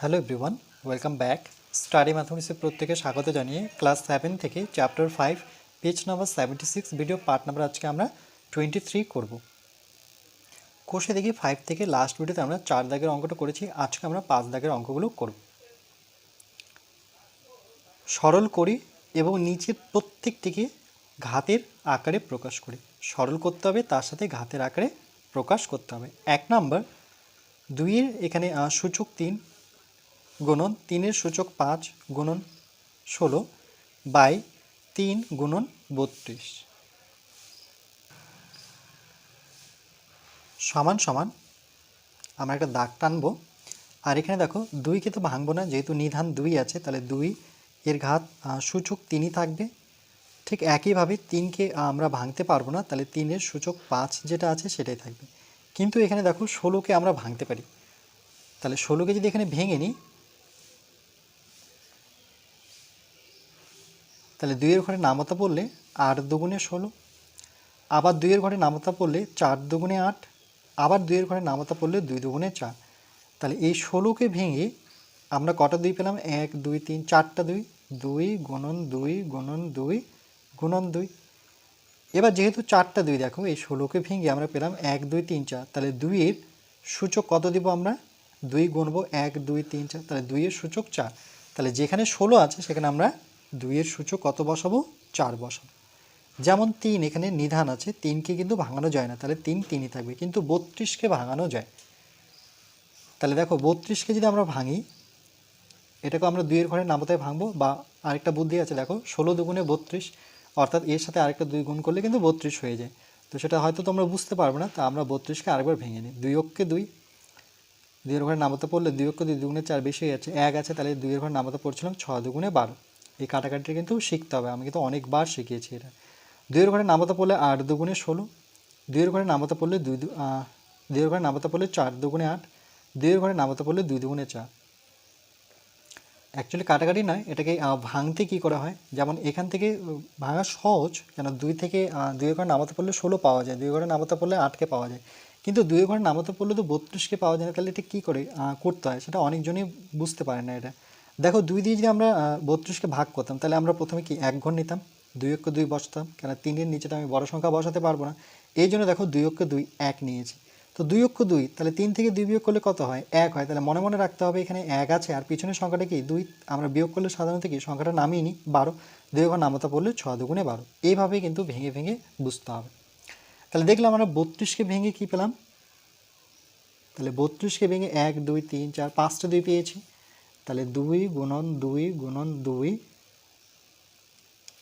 Hello everyone welcome back study ম্যাথমেটিক্সের প্রত্যেকে স্বাগত জানিয়ে ক্লাস সেভেন থেকে chapter five page number seventy six video part number আজকে আমরা টোয়েন্টি থ্রি করব। কোষে দেখি ফাইভ থেকে লাস্ট ভিডিওতে আমরা চার দাগের অঙ্কটা করেছি। আজকে আমরা পাঁচ দাগের অঙ্কগুলো করব। সরল করি এবং নিচের প্রত্যেকটিকে ঘাতের আকারে প্রকাশ করি। সরল করতে হবে, তার সাথে ঘাতের আকারে প্রকাশ করতে হবে। এক নাম্বার দুইয়ের এখানে সূচক তিন গুণন তিনের সূচক পাঁচ গুণন ষোলো বাই তিন গুণন বত্রিশ। সমান সমান আমরা একটা দাগ টানবো। আর এখানে দেখো দুইকে তো ভাঙবো না, যেহেতু নিধান দুই আছে, তাহলে দুই এর ঘাত সূচক তিনই থাকবে। ঠিক একইভাবে তিনকে আমরা ভাঙতে পারব না, তাহলে তিনের সূচক পাঁচ যেটা আছে সেটাই থাকবে। কিন্তু এখানে দেখো ষোলোকে আমরা ভাঙতে পারি। তাহলে ষোলোকে যদি এখানে ভেঙে নিই তাহলে দুইয়ের ঘরে নামতা পড়লে আট দুগুণে ষোলো, আবার দুইয়ের ঘরে নামতা পড়লে চার দুগুণে আট, আবার দুইয়ের ঘরে নামতা পড়লে দুই দুগুণে চার। তাহলে এই ষোলোকে ভেঙে আমরা কটা দুই পেলাম? এক, দুই, তিন, চারটা দুই দুই গুণন দুই গুণন দুই গুণন দুই। এবার যেহেতু চারটা দুই দেখো, এই ষোলোকে ভেঙে আমরা পেলাম এক, দুই, তিন, চার। তাহলে দুইয়ের সূচক কত দিব আমরা? দুই গুণবো এক, দুই, তিন, চার। তাহলে দুইয়ের সূচক চার। তাহলে যেখানে ষোলো আছে, সেখানে আমরা দুইয়ের সূচক কত বসাবো? চার বসাবো। যেমন তিন, এখানে নিধান আছে। তিনকে কিন্তু ভাঙানো যায় না। তাহলে তিন তিনই থাকবে। কিন্তু বত্রিশকে ভাঙানো যায়। তাহলে দেখো, বত্রিশকে যদি আমরা ভাঙি, এটাকে আমরা দুইয়ের ঘরে নামতায় ভাঙবো বা আরেকটা বুদ্ধি আছে, দেখো, ষোলো দুগুণে বত্রিশ, অর্থাৎ এর সাথে আরেকটা দুই গুণ করলে কিন্তু বত্রিশ হয়ে যায়। তো সেটা হয়তো তোমরা বুঝতে পারবে না, তা আমরা বত্রিশকে আরেকবার ভেঙে নিই। দুই অক্ষে দুই। দুইয়ের ঘরে নামাতে পড়লে দুই অক্ষ দুই দুগুণে চার বেশি হয়ে যাচ্ছে। এক আছে, তাহলে দুইয়ের ঘরে নামাতে পড়ছিলাম ছ দুগুণে বারো। এই কাটাকাটিটা কিন্তু শিখতে হবে। আমি কিন্তু অনেকবার শিখিয়েছি এটা। দুইয়ের ঘরে নামতে পড়লে আট দুগুণে ষোলো, দুইয়ের ঘরে নামতে পড়লে দুই দু দুইয়ের ঘরে নামতে পড়লে চার দুগুণে আট, দুইয়ের ঘরে নামতে পড়লে দুই দুগুণে চার। অ্যাকচুয়ালি কাটাকাটি নয়, এটাকে ভাঙতে কি করা হয়? যেমন এখান থেকে ভাঙা সহজ কেন দুই থেকে দুই ঘরে নামাতে পড়লে ষোলো পাওয়া যায় দুই ঘরে নামাতে পড়লে আটকে পাওয়া যায়। কিন্তু দুই ঘরে নামাতে পড়লে তো বত্রিশকে পাওয়া যায় না, তাহলে এটা কী করে করতে হয়? সেটা অনেকজনই বুঝতে পারে না এটা। দেখো দুই দিয়ে যদি আমরা বত্রিশকে ভাগ করতাম, তাহলে আমরা প্রথমে কি এক ঘর নিতাম? দুই অক্ষ দুই বসতাম কেন তিনের নিচেটা আমি বড় সংখ্যা বসাতে পারব না। এই জন্য দেখো দুই অক্ষ দুই এক নিয়েছি। তো দুই অক্ষ দুই, তাহলে তিন থেকে দুই বিয়োগ করলে কত হয়? এক হয়। তাহলে মনে মনে রাখতে হবে এখানে এক আছে, আর পিছনের সংখ্যাটা কি? দুই, আমরা বিয়োগ করলে সাধারণত কি? সংখ্যাটা নামিয়ে নিই বারো। দুই ঘর নামতা পড়লে ছ দুগুণে বারো। এইভাবেই কিন্তু ভেঙে ভেঙে বুঝতে হবে। তাহলে দেখলাম আমরা বত্রিশকে ভেঙে কি পেলাম? তাহলে বত্রিশকে ভেঙে এক, দুই, তিন, চার, পাঁচটা দুই পেয়েছি। তাহলে দুই গুণন দুই গুণন দুই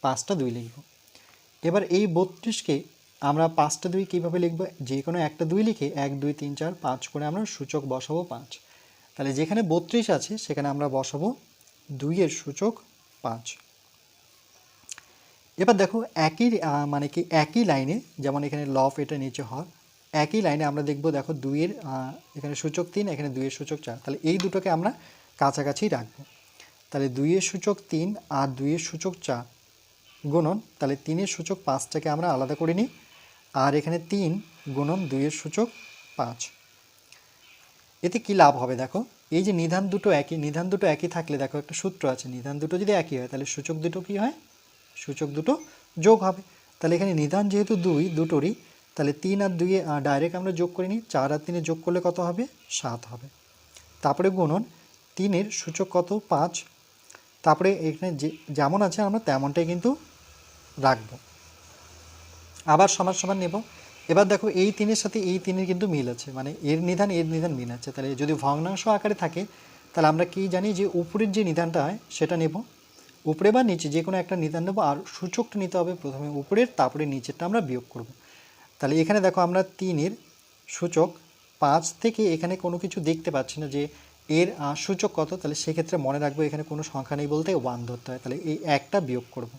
পাঁচটা দুই লিখব। এবার এই বত্রিশকে আমরা পাঁচটা দুই কীভাবে লিখব? যে কোনো একটা দুই লিখে এক, দুই, তিন, চার, পাঁচ করে আমরা সূচক বসাবো পাঁচ। তাহলে যেখানে বত্রিশ আছে, সেখানে আমরা বসাবো দুইয়ের সূচক পাঁচ। এবার দেখো একই মানে কি একই লাইনে, যেমন এখানে লফ এটা নিচে হয়, একই লাইনে আমরা দেখব দেখো দুইয়ের এখানে সূচক তিন, এখানে দুইয়ের সূচক চার। তাহলে এই দুটোকে আমরা কাছাকাছি রাখব। তাহলে দুইয়ের সূচক তিন আর দুইয়ের সূচক চার গুণন, তাহলে তিনের সূচক পাঁচটাকে আমরা আলাদা করে নিই। আর এখানে তিন গুণন দুইয়ের সূচক পাঁচ। এতে কি লাভ হবে দেখো? এই যে নিধান দুটো একই, নিধান দুটো একই থাকলে দেখো একটা সূত্র আছে, নিধান দুটো যদি একই হয় তাহলে সূচক দুটো কি হয়? সূচক দুটো যোগ হবে। তাহলে এখানে নিধান যেহেতু দুই, দুটোরই, তাহলে তিন আর দুইয়ে ডাইরেক্ট আমরা যোগ করে নিই। চার আর তিনে যোগ করলে কত হবে? সাত হবে। তারপরে গুণন তিনের সূচক কত? পাঁচ। তারপরে এখানে যে, যেমন আছে আমরা তেমনটাই কিন্তু রাখব। আবার সমান সমান নেব। এবার দেখো এই তিনের সাথে এই তিনের কিন্তু মিল আছে। মানে এর নিধান এর নিধান মিল আছে। তাহলে যদি ভগ্নাংশ আকারে থাকে, তাহলে আমরা কি জানি যে উপরের যে নিধানটা হয়, সেটা নেব। উপরে বা নিচে যে কোনো একটা নিধান নেব, আর সূচকটা নিতে হবে প্রথমে উপরের, তারপরে নিচেরটা আমরা বিয়োগ করব। তাহলে এখানে দেখো আমরা তিনের সূচক, পাঁচ থেকে এখানে কোনো কিছু দেখতে পাচ্ছি না যে এর সূচক কত? তাহলে সেক্ষেত্রে মনে রাখব এখানে কোনো সংখ্যা নেই বলতে ওয়ান ধরতে হয়। তাহলে এই একটা বিয়োগ করব।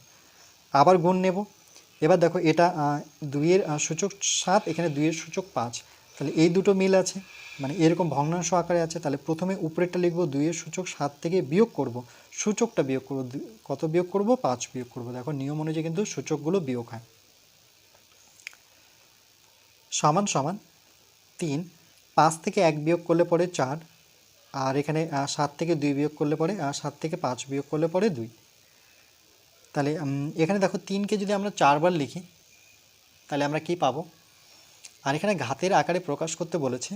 আবার গুণ নেব। এবার দেখো এটা দুইয়ের সূচক সাত, এখানে দুইয়ের সূচক পাঁচ। তাহলে এই দুটো মিল আছে। মানে এরকম ভগ্নাংশ আকারে আছে। তাহলে প্রথমে উপরেরটা লিখব, দুইয়ের সূচক সাত থেকে বিয়োগ করব। সূচকটা বিয়োগ করব কত বিয়োগ করব? পাঁচ বিয়োগ করব। দেখো নিয়ম অনুযায়ী কিন্তু সূচকগুলো বিয়োগ হয়। সমান সমান তিন, পাঁচ থেকে এক বিয়োগ করলে পরে চার আর এখানে সাত থেকে দুই বিয়োগ করলে পরে আর সাত থেকে পাঁচ বিয়োগ করলে পরে দুই। তাহলে এখানে দেখো তিনকে যদি আমরা চারবার লিখি, তাহলে আমরা কি পাবো? আর এখানে ঘাতের আকারে প্রকাশ করতে বলেছে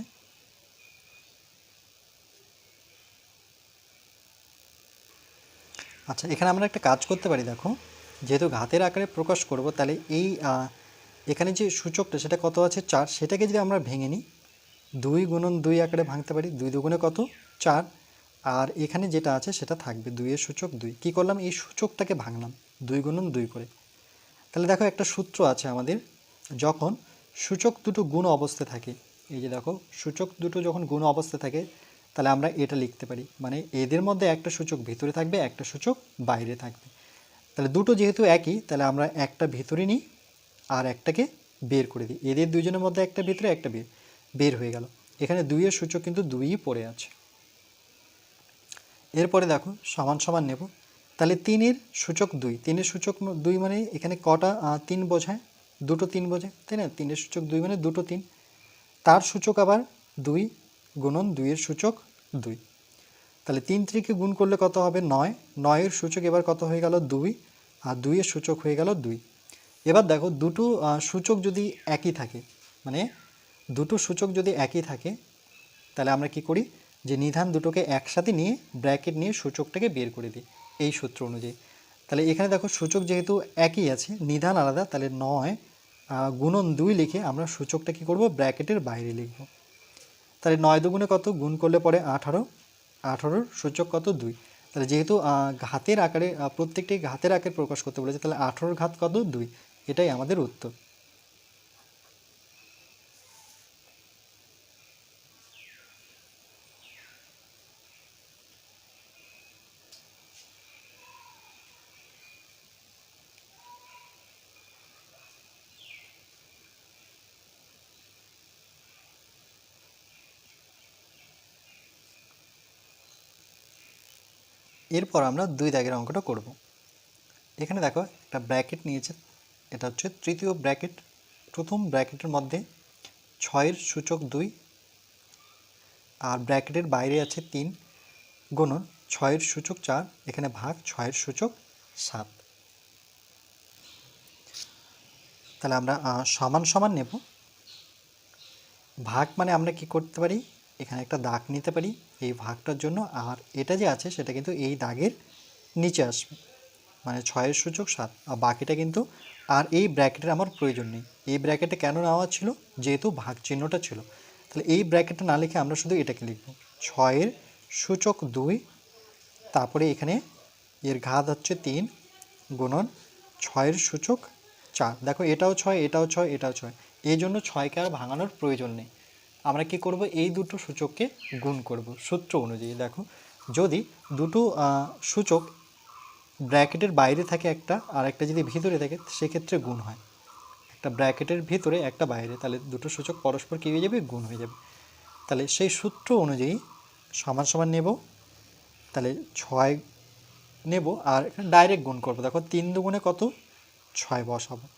আচ্ছা এখানে আমরা একটা কাজ করতে পারি, দেখো। যেহেতু ঘাতের আকারে প্রকাশ করব, তাহলে এই এখানে যে সূচকটা, সেটা কত আছে? চার। সেটাকে যদি আমরা ভেঙে নিই, দুই গুণন দুই আকারে ভাঙতে পারি, দুই দুগুণে কত? চার। আর এখানে যেটা আছে সেটা থাকবে দুইয়ের সূচক দুই। কী করলাম? এই সূচকটাকে ভাঙলাম। দুই গুণন দুই করে। তাহলে দেখো একটা সূত্র আছে আমাদের। যখন সূচক দুটো গুণ অবস্থায় থাকে, এই যে দেখো, সূচক দুটো যখন গুণ অবস্থায় থাকে, তাহলে আমরা এটা লিখতে পারি। মানে এদের মধ্যে একটা সূচক ভিতরে থাকবে, একটা সূচক বাইরে থাকবে। তাহলে দুটো যেহেতু একই, তাহলে আমরা একটা ভিতরে নিই আর একটাকে বের করে দিই। এদের দুজনের মধ্যে একটা ভিতরে, একটা বের বের হয়ে গেল। এখানে দুইয়ের সূচক কিন্তু দুইই পড়ে আছে। এরপরে দেখো, সমান সমান নেব। তাহলে তিনের সূচক দুই। তিনের সূচক দুই মানে এখানে কটা তিন বোঝায়, দুটো তিন বোঝায়, তাই না? তিনের সূচক দুই মানে দুটো তিন। তার সূচক আবার দুই গুণন দুইয়ের সূচক দুই। তাহলে তিন ত্রিকে গুণ করলে কত হবে? নয়। নয়ের সূচক এবার কত হয়ে গেল? দুই। আর দুইয়ের সূচক হয়ে গেল দুই। এবার দেখো, দুটো সূচক যদি একই থাকে মানে দুটো সূচক যদি একই থাকে, তাহলে আমরা কি করি? যে নিধান দুটোকে একসাথে নিয়ে ব্র্যাকেট নিয়ে সূচকটাকে বের করে দিই, এই সূত্র অনুযায়ী। তাহলে এখানে দেখো সূচক যেহেতু একই আছে, নিধান আলাদা, তাহলে নয় গুণন দুই লিখে আমরা সূচকটা কী করব? ব্র্যাকেটের বাইরে লিখব। তাহলে নয় দুগুণে কত? গুণ করলে পরে আঠারো, আঠারোর সূচক কত? দুই। তাহলে যেহেতু ঘাতের আকারে প্রত্যেকটি ঘাতের আকারে প্রকাশ করতে বলেছে, তাহলে আঠারোর ঘাত কত? দুই। এটাই আমাদের উত্তর। এরপর আমরা দুই দাগের অঙ্কটা করব। এখানে দেখো একটা ব্র্যাকেট নিয়েছে, এটা হচ্ছে তৃতীয় ব্র্যাকেট। প্রথম ব্র্যাকেটের মধ্যে ছয়ের সূচক দুই আর ব্র্যাকেটের বাইরে আছে তিন গুণন ছয়ের সূচক চার, এখানে ভাগ ছয়ের সূচক সাত। তাহলে আমরা সমান সমান নেব। ভাগ মানে আমরা কি করতে পারি? এখানে একটা দাগ নিতে পারি। এই ভাগটার জন্য আর এটা যে আছে সেটা কিন্তু এই দাগের নিচে আসবে। মানে ছয়ের সূচক সাত, আর বাকিটা কিন্তু আর এই ব্র্যাকেটের আমার প্রয়োজন নেই। এই ব্র্যাকেটে কেন নেওয়া ছিল? যেহেতু ভাগ চিহ্নটা ছিল। তাহলে এই ব্র্যাকেটটা না লিখে আমরা শুধু এটাকে লিখব। ছয়ের সূচক দুই, তারপরে এখানে এর ঘাত হচ্ছে তিন গুণন ছয়ের সূচক চার। দেখো এটাও ছয় এটাও ছয় এটাও ছয়। এই জন্য ছয়কে আর ভাঙানোর প্রয়োজন নেই। আমরা কি করব? এই দুটো সূচককে গুণ করব। সূত্র অনুযায়ী দেখো, যদি দুটো সূচক ব্র্যাকেটের বাইরে থাকে একটা আর একটা যদি ভিতরে থাকে, সেক্ষেত্রে গুণ হয়। একটা ব্র্যাকেটের ভিতরে, একটা বাইরে, তাহলে দুটো সূচক পরস্পর কী হয়ে যাবে? গুণ হয়ে যাবে। তাহলে সেই সূত্র অনুযায়ী সমান সমান নেব। তাহলে ছয় নেব আর ডাইরেক্ট গুণ করব। দেখো, তিন দুগুণে কত? ছয় বসাবো।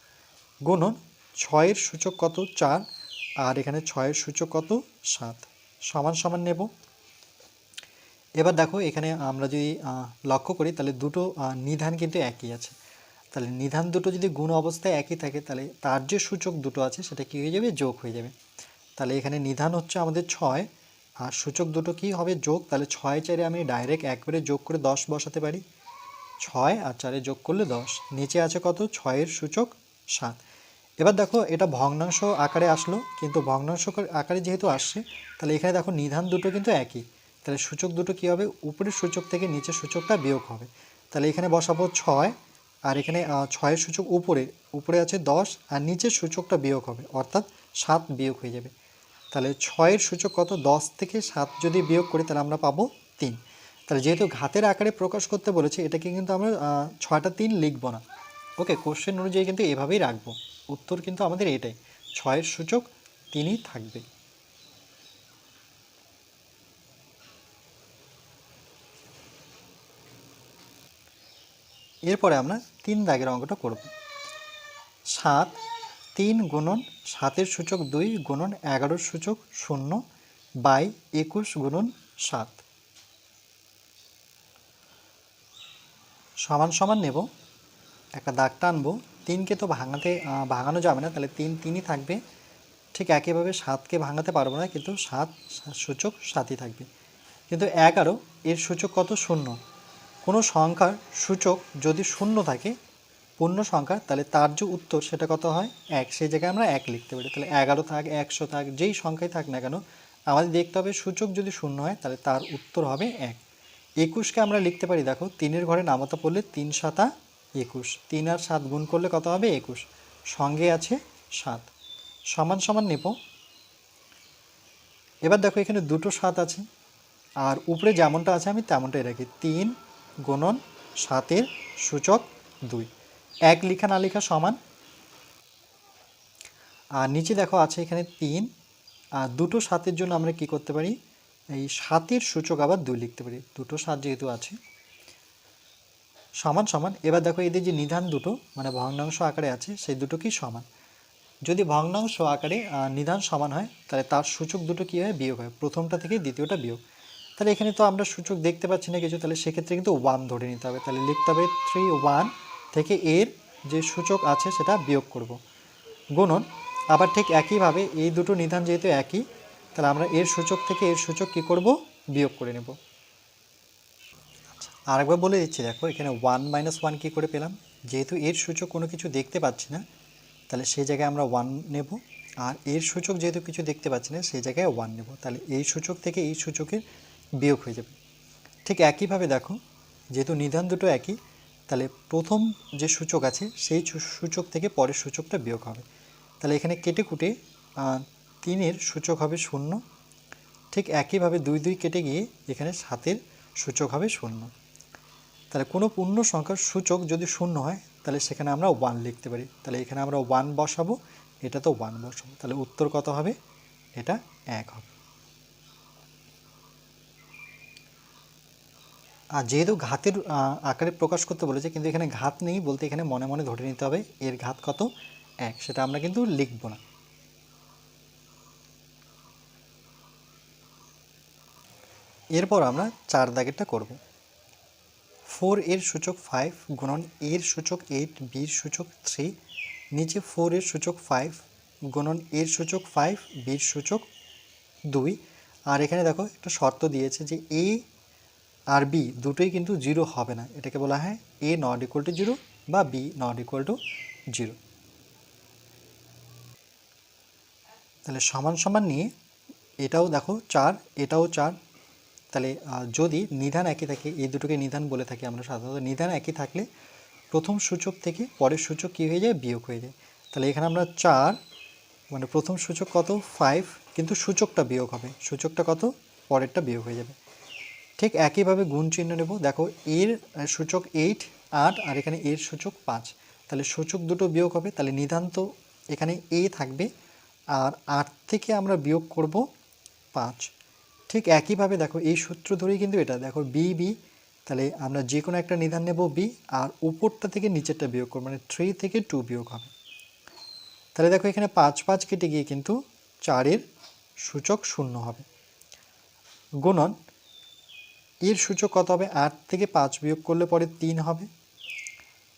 গুণন, ছয়ের সূচক কত? চার। আর এখানে ছয়ের সূচক কত? সাত। সমান সমান নেব। এবার দেখো, এখানে আমরা যদি লক্ষ্য করি, তাহলে দুটো নিধান কিন্তু একই আছে। তাহলে নিধান দুটো যদি গুণ অবস্থায় একই থাকে, তাহলে তার যে সূচক দুটো আছে, সেটা কী হয়ে যাবে? যোগ হয়ে যাবে। তাহলে এখানে নিধান হচ্ছে আমাদের ছয়। আর সূচক দুটো কি হবে? যোগ। তাহলে ছয় চারে আমি ডাইরেক্ট একবারে যোগ করে দশ বসাতে পারি। ছয় আর চারে যোগ করলে দশ। নিচে আছে কত? ছয়ের সূচক সাত। এবার দেখো, এটা ভগ্নাংশ আকারে আসলো, কিন্তু ভগ্নাংশ আকারে যেহেতু আসছে, তাহলে এখানে দেখো নিধান দুটো কিন্তু একই। তাহলে সূচক দুটো কী হবে? উপরের সূচক থেকে নিচের সূচকটা বিয়োগ হবে। তাহলে এখানে বসাবো ছয়, আর এখানে ছয়ের সূচক উপরে উপরে আছে দশ, আর নিচের সূচকটা বিয়োগ হবে, অর্থাৎ সাত বিয়োগ হয়ে যাবে। তাহলে ছয়ের সূচক কত? দশ থেকে সাত যদি বিয়োগ করি, তাহলে আমরা পাবো তিন। তাহলে যেহেতু ঘাতের আকারে প্রকাশ করতে বলেছে, এটাকে কিন্তু আমরা ছয়টা তিন লিখব না। ওকে কোশ্চেন অনুযায়ী কিন্তু এভাবেই রাখব। উত্তর কিন্তু আমাদের এটাই। ছয়ের সূচক তিনই থাকবে। এরপরে আমরা তিন দাগের অঙ্কটা করব। সাত তিন গুণন সাতের সূচক দুই গুণন এগারোর সূচক শূন্য বাই একুশ গুণন সাত। সমান সমান নেব। একটা দাগ টানবো। তিনকে তো ভাঙাতে ভাঙানো যাবে না। তাহলে তিন, তিনই থাকবে। ঠিক একইভাবে সাতকে ভাঙাতে পারব না, কিন্তু সাত সূচক সাতই থাকবে। কিন্তু এগারো, এর সূচক কত? শূন্য। কোনো সংখ্যার সূচক যদি শূন্য থাকে, পূর্ণ সংখ্যা তাহলে তার যে উত্তর সেটা কত হয়? এক। সেই জায়গায় আমরা এক লিখতে পারি। তাহলে এগারো থাক, একশো থাক, যেই সংখ্যায় থাক না কেন, আমাদের দেখতে হবে সূচক যদি শূন্য হয়, তাহলে তার উত্তর হবে এক। একুশকে আমরা লিখতে পারি, দেখো, তিনের ঘরে নামতা পড়লে তিন সাতা একুশ। তিন আর সাত গুণ করলে কত হবে? একুশ। সঙ্গে আছে সাত। সমান সমান নেব। এবার দেখো এখানে দুটো সাত আছে। আর উপরে যেমনটা আছে আমি তেমনটাই রাখি। তিন গুণন সাতের সূচক দুই। এক লিখা না লেখা সমান। আর নিচে দেখো আছে এখানে তিন। আর দুটো সাতের জন্য আমরা কি করতে পারি? এই সাতের সূচক আবার দুই লিখতে পারি। দুটো সাত যেহেতু আছে সমান সমান। এবার দেখো এদের যে নিধান দুটো মানে ভগ্নাংশ আকারে আছে, সেই দুটো কি সমান। যদি ভগ্নাংশ আকারে নিধান সমান হয়, তাহলে তার সূচক দুটো কী হয়? বিয়োগ হয়। প্রথমটা থেকে দ্বিতীয়টা বিয়োগ। তাহলে এখানে তো আমরা সূচক দেখতে পাচ্ছি না কিছু, তাহলে সেক্ষেত্রে কিন্তু ওয়ান ধরে নিতে হবে। তাহলে লিখতে হবে থ্রি ওয়ান থেকে এর যে সূচক আছে, সেটা বিয়োগ করব। গুণন, আবার ঠিক একইভাবে এই দুটো নিধান যেহেতু একই, তাহলে আমরা এর সূচক থেকে এর সূচক কী করব? বিয়োগ করে নেব। আরেকবার বলে দিচ্ছি, দেখো, এখানে ওয়ান মাইনাস ওয়ান কী করে পেলাম? যেহেতু এর সূচক কোনো কিছু দেখতে পাচ্ছি না, তাহলে সেই জায়গায় আমরা ওয়ান নেব। আর এর সূচক যেহেতু কিছু দেখতে পাচ্ছি না, সেই জায়গায় ওয়ান নেব। তাহলে এই সূচক থেকে এই সূচকের বিয়োগ হয়ে যাবে। ঠিক একইভাবে দেখো, যেহেতু নিধান দুটো একই, তাহলে প্রথম যে সূচক আছে, সেই সূচক থেকে পরের সূচকটা বিয়োগ হবে। তাহলে এখানে কেটে কুটে তিনের সূচক হবে শূন্য। ঠিক একইভাবে দুই দুই কেটে গিয়ে এখানে সাতের সূচক হবে শূন্য। তাহলে কোনো পূর্ণ সংখ্যার সূচক যদি শূন্য হয়, তাহলে সেখানে আমরা ওয়ান লিখতে পারি। তাহলে এখানে আমরা ওয়ান বসাবো, এটা তো ওয়ান বসাবো। তাহলে উত্তর কত হবে? এটা এক হবে। আর যেহেতু ঘাতের আকারে প্রকাশ করতে বলেছে, কিন্তু এখানে ঘাত নেই বলতে এখানে মনে মনে ধরে নিতে হবে, এর ঘাত কত? এক। সেটা আমরা কিন্তু লিখব না। এরপর আমরা চার দাগেরটা করব। ফোর এর সূচক ফাইভ গুণন এর সূচক এইট বির সূচক থ্রি নিচে ফোর এর সূচক ফাইভ গুণন এর সূচক ফাইভ বির সূচক দুই। আর এখানে দেখো একটা শর্ত দিয়েছে যে এ আর বি দুটোই কিন্তু জিরো হবে না। এটাকে বলা হয় A not equal to zero বা B not equal to zero তাহলে সমান সমান নিয়ে এটাও দেখো চার, এটাও চার তাহলে যদি নিধান একই থাকে, এই দুটোকে নিধান বলে থাকি আমরা সাধারণত, নিধান একই থাকলে প্রথম সূচক থেকে পরের সূচক কী হয়ে যায়? বিয়োগ হয়ে যায়। তাহলে এখানে আমরা চার মানে প্রথম সূচক কত? ফাইভ কিন্তু সূচকটা বিয়োগ হবে। সূচকটা কত? পরেরটা বিয়োগ হয়ে যাবে। ঠিক একইভাবে গুণ চিহ্ন নেব। দেখো, এর সূচক এইট আট, আর এখানে এর সূচক পাঁচ। তাহলে সূচক দুটো বিয়োগ হবে। তাহলে নিধান তো এখানে এ থাকবে, আর আট থেকে আমরা বিয়োগ করব পাঁচ। ঠিক একইভাবে দেখো এই সূত্র ধরেই কিন্তু এটা, দেখো বি বি তাহলে আমরা যে কোনো একটা নিধান নেব বি আর উপরটা থেকে নিচেরটা বিয়োগ করব মানে থ্রি থেকে টু বিয়োগ হবে। তাহলে দেখো এখানে পাঁচ পাঁচ কেটে গিয়ে কিন্তু চারের সূচক শূন্য হবে। গুণন, এর সূচক কত হবে? আট থেকে পাঁচ বিয়োগ করলে পরে তিন হবে,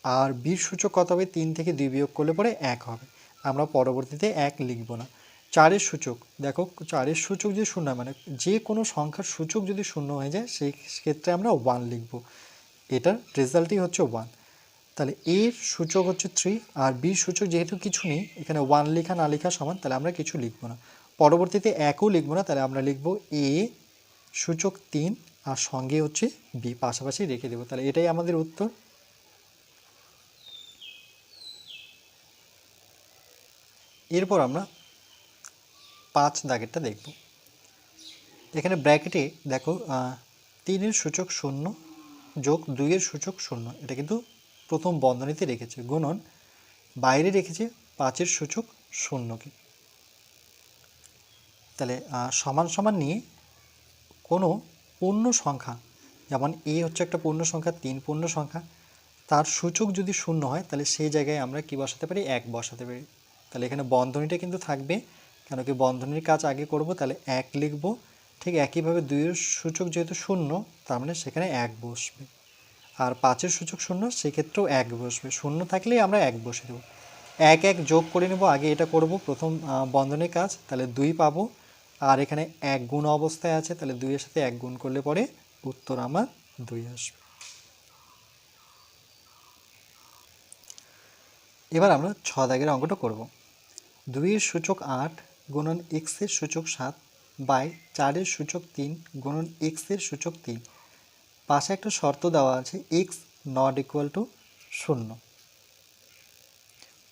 আর বির সূচক কত হবে? তিন থেকে দুই বিয়োগ করলে পরে এক হবে। আমরা পরবর্তীতে এক লিখব না। চারের সূচক। দেখো, চারের সূচক যদি শূন্য মানে যে কোনো সংখ্যার সূচক যদি শূন্য হয়ে যায়, সেই ক্ষেত্রে আমরা ওয়ান লিখব। এটার রেজাল্টই হচ্ছে ওয়ান তাহলে এর সূচক হচ্ছে থ্রি আর বির সূচক যেহেতু কিছু নেই, এখানে ওয়ান লেখা, না লেখা সমান, তাহলে আমরা কিছু লিখব না। পরবর্তীতে একও লিখব না, তাহলে আমরা লিখব এ সূচক তিন, আর সঙ্গে হচ্ছে বি পাশাপাশি রেখে দেবো। তাহলে এটাই আমাদের উত্তর। এরপর আমরা পাঁচ দাগেরটা দেখব। এখানে ব্র্যাকেটে দেখো তিনের সূচক শূন্য যোগ দুইয়ের সূচক শূন্য। এটা কিন্তু প্রথম বন্ধনীতে রেখেছে। গুণন, বাইরে রেখেছে পাঁচের সূচক শূন্যকে। তাহলে সমান সমান নিয়ে কোনো পূর্ণ সংখ্যা, যেমন এ হচ্ছে একটা পূর্ণ সংখ্যা, তিন পূর্ণ সংখ্যা, তার সূচক যদি শূন্য হয়, তাহলে সেই জায়গায় আমরা কি বসাতে পারি? এক বসাতে পারি। তাহলে এখানে বন্ধনীটা কিন্তু থাকবে কেন কি বন্ধনীর কাজ আগে করব, তাহলে এক লিখব। ঠিক একইভাবে দুইয়ের সূচক যেহেতু শূন্য, তার মানে সেখানে এক বসবে। আর পাঁচের সূচক শূন্য, সেক্ষেত্রেও এক বসবে। শূন্য থাকলেই আমরা এক বসে দেবো। এক এক যোগ করে নেব, আগে এটা করব, প্রথম বন্ধনের কাজ, তাহলে দুই পাবো। আর এখানে এক গুণ অবস্থায় আছে, তাহলে দুইয়ের সাথে এক গুণ করলে পরে উত্তর আমার দুই আসবে। এবার আমরা ছ দাগের অঙ্কটা করব। দুইয়ের সূচক আট গুণন এক্সের সূচক সাত বাই চারের সূচক তিন গুণন এক্সের সূচক তিন। পাশে একটা শর্ত দেওয়া আছে এক্স নট ইকুয়াল টু শূন্য।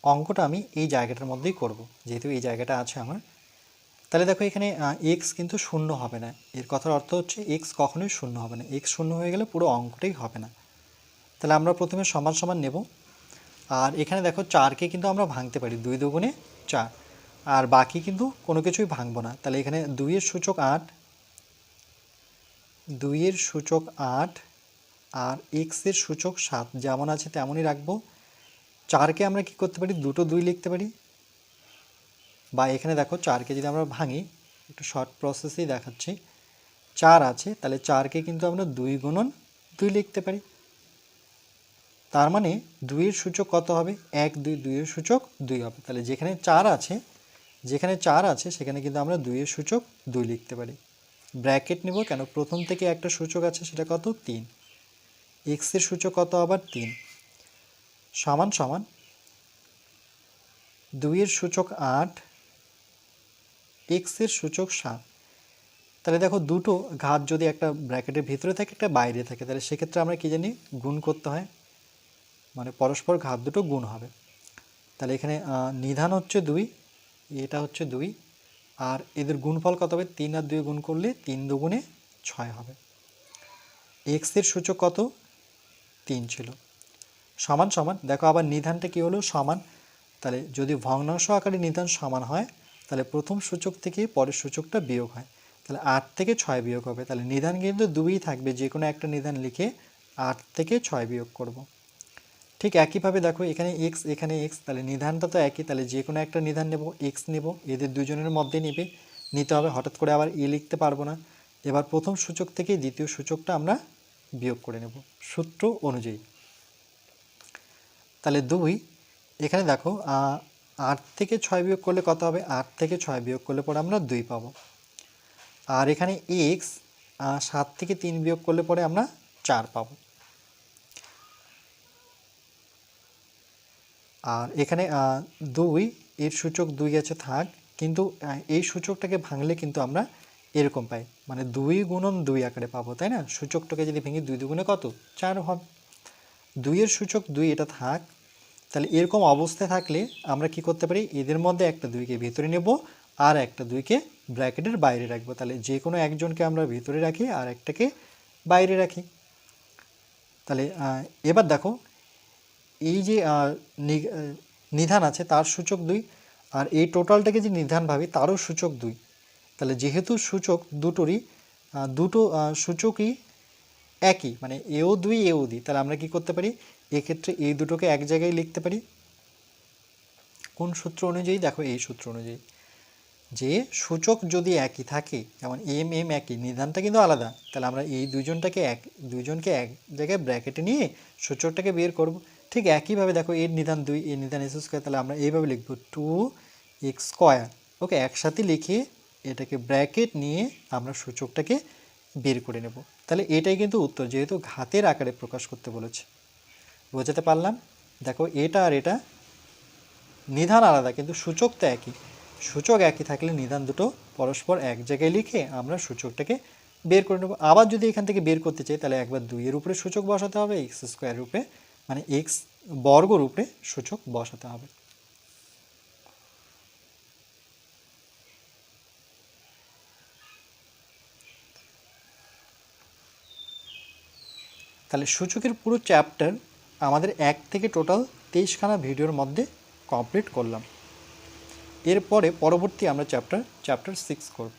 অঙ্কটা আমি এই জায়গাটার মধ্যেই করব, যেহেতু এই জায়গাটা আছে আমার। তাহলে দেখো এখানে এক্স কিন্তু শূন্য হবে না। এর কথার অর্থ হচ্ছে এক্স কখনোই শূন্য হবে না। এক্স শূন্য হয়ে গেলে পুরো অঙ্কটাই হবে না। তাহলে আমরা প্রথমে সমান সমান নেব। আর এখানে দেখো চারকে কিন্তু আমরা ভাঙতে পারি, দুই দুগুণে চার। আর বাকি কিন্তু কোনো কিছুই ভাঙবো না। তাহলে এখানে দুইয়ের সূচক আট, দুইয়ের সূচক আট আর এক্সের সূচক সাত যেমন আছে তেমনই রাখব। চারকে আমরা কি করতে পারি? দুটো দুই লিখতে পারি। বা এখানে দেখো চারকে যদি আমরা ভাঙি, একটু শর্ট প্রসেসেই দেখাচ্ছি। চার আছে, তাহলে চারকে কিন্তু আমরা দুই গুণন দুই লিখতে পারি। তার মানে দুইয়ের সূচক কত হবে? এক, দুই, দুইয়ের সূচক দুই হবে। তাহলে যেখানে চার আছে যেখানে চার আছে, সেখানে কিন্তু আমরা দুইয়ের সূচক দুই লিখতে পারি। ব্র্যাকেট নেব কেন? প্রথম থেকে একটা সূচক আছে, সেটা কত? তিন। এক্সের সূচক কত? আবার তিন। সমান সমান। দুইয়ের সূচক আট এক্সের সূচক সাত। তাহলে দেখো দুটো ঘাত যদি একটা ব্র্যাকেটের ভিতরে থাকে, একটা বাইরে থাকে, তাহলে সেক্ষেত্রে আমরা কি জানি? গুণ করতে হয়। মানে পরস্পর ঘাত দুটো গুণ হবে। তাহলে এখানে নিধান হচ্ছে দুই এটা হচ্ছে দুই। আর এদের গুণফল কত হবে? তিন আর দুই গুণ করলে তিন দুগুণে ছয় হবে। এক্সের সূচক কত? তিন ছিল। সমান সমান। দেখো আবার নিধানটা কী হলো? সমান। তাহলে যদি ভগ্নাংশ আকারে নিধান সমান হয়, তাহলে প্রথম সূচক থেকে পরের সূচকটা বিয়োগ হয়। তাহলে আট থেকে ছয় বিয়োগ হবে। তাহলে নিধান কিন্তু দুই থাকবে। যে কোনো একটা নিধান লিখে আট থেকে ছয় বিয়োগ করব। ঠিক একইভাবে দেখো, এখানে এক্স এখানে এক্স তাহলে নিধানটা তো একই, তাহলে যে কোনো একটা নিধান নেব এক্স নেব, এদের দুজনের মধ্যে নেবে, নিতে হবে, হঠাৎ করে আবার এ লিখতে পারব না। এবার প্রথম সূচক থেকে দ্বিতীয় সূচকটা আমরা বিয়োগ করে নেব, সূত্র অনুযায়ী। তাহলে দুই, এখানে দেখো আট থেকে ছয় বিয়োগ করলে কত হবে? আট থেকে ছয় বিয়োগ করলে পরে আমরা দুই পাবো। আর এখানে এক্স সাত থেকে তিন বিয়োগ করলে পরে আমরা চার পাবো। আর এখানে দুই, এর সূচক দুই আছে থাক, কিন্তু এই সূচকটাকে ভাঙলে কিন্তু আমরা এরকম পাই। মানে দুই গুণন দুই আকারে পাবো, তাই না? সূচকটাকে যদি ভেঙে দুই দুগুণে কত? চার হবে। দুইয়ের সূচক দুই, এটা থাক, তাহলে এরকম অবস্থায় থাকলে আমরা কি করতে পারি? এদের মধ্যে একটা দুইকে ভিতরে নেব আর একটা দুইকে ব্র্যাকেটের বাইরে রাখব। তাহলে যে কোনো একজনকে আমরা ভিতরে রাখি আর একটাকে বাইরে রাখি। তাহলে এবার দেখো এই যে নিধান আছে, তার সূচক দুই, আর এই টোটালটাকে যে নিধান ভাবি, তারও সূচক দুই। তাহলে যেহেতু সূচক দুটোরই দুটো সূচকই একই মানে এও দুই এও দুই, তাহলে আমরা কি করতে পারি? এক্ষেত্রে এই দুটোকে এক জায়গায় লিখতে পারি। কোন সূত্র অনুযায়ী? দেখো এই সূত্র অনুযায়ী। যে সূচক যদি একই থাকে, যেমন এম এম একই, নিধানটা কিন্তু আলাদা, তাহলে আমরা এই দুইজনটাকে এক, দুইজনকে এক জায়গায় ব্র্যাকেটে নিয়ে সূচকটাকে বের করব। ঠিক একইভাবে দেখো এর নিধান দুই এর নিধান এস স্কোয়ার, তাহলে আমরা এইভাবে লিখব টু এক্স স্কোয়ার ওকে একসাথে লিখে এটাকে ব্র্যাকেট নিয়ে আমরা সূচকটাকে বের করে নেব। তাহলে এটাই কিন্তু উত্তর, যেহেতু ঘাতের আকারে প্রকাশ করতে বলেছে। বোঝাতে পারলাম? দেখো এটা আর এটা নিধান আলাদা, কিন্তু সূচক তো একই। সূচক একই থাকলে নিধান দুটো পরস্পর এক জায়গায় লিখে আমরা সূচকটাকে বের করে নেব। আবার যদি এখান থেকে বের করতে চাই, তাহলে একবার দুইয়ের উপরে সূচক বসাতে হবে এক্স স্কোয়ারের উপরে মানে এক্স বর্গর উপরে সূচক বসাতে হবে। তাহলে সূচকের পুরো চ্যাপ্টার আমাদের এক থেকে টোটাল তেইশখানা ভিডিওর মধ্যে কমপ্লিট করলাম। এরপরে পরবর্তী আমরা চ্যাপ্টার চ্যাপ্টার সিক্স করব।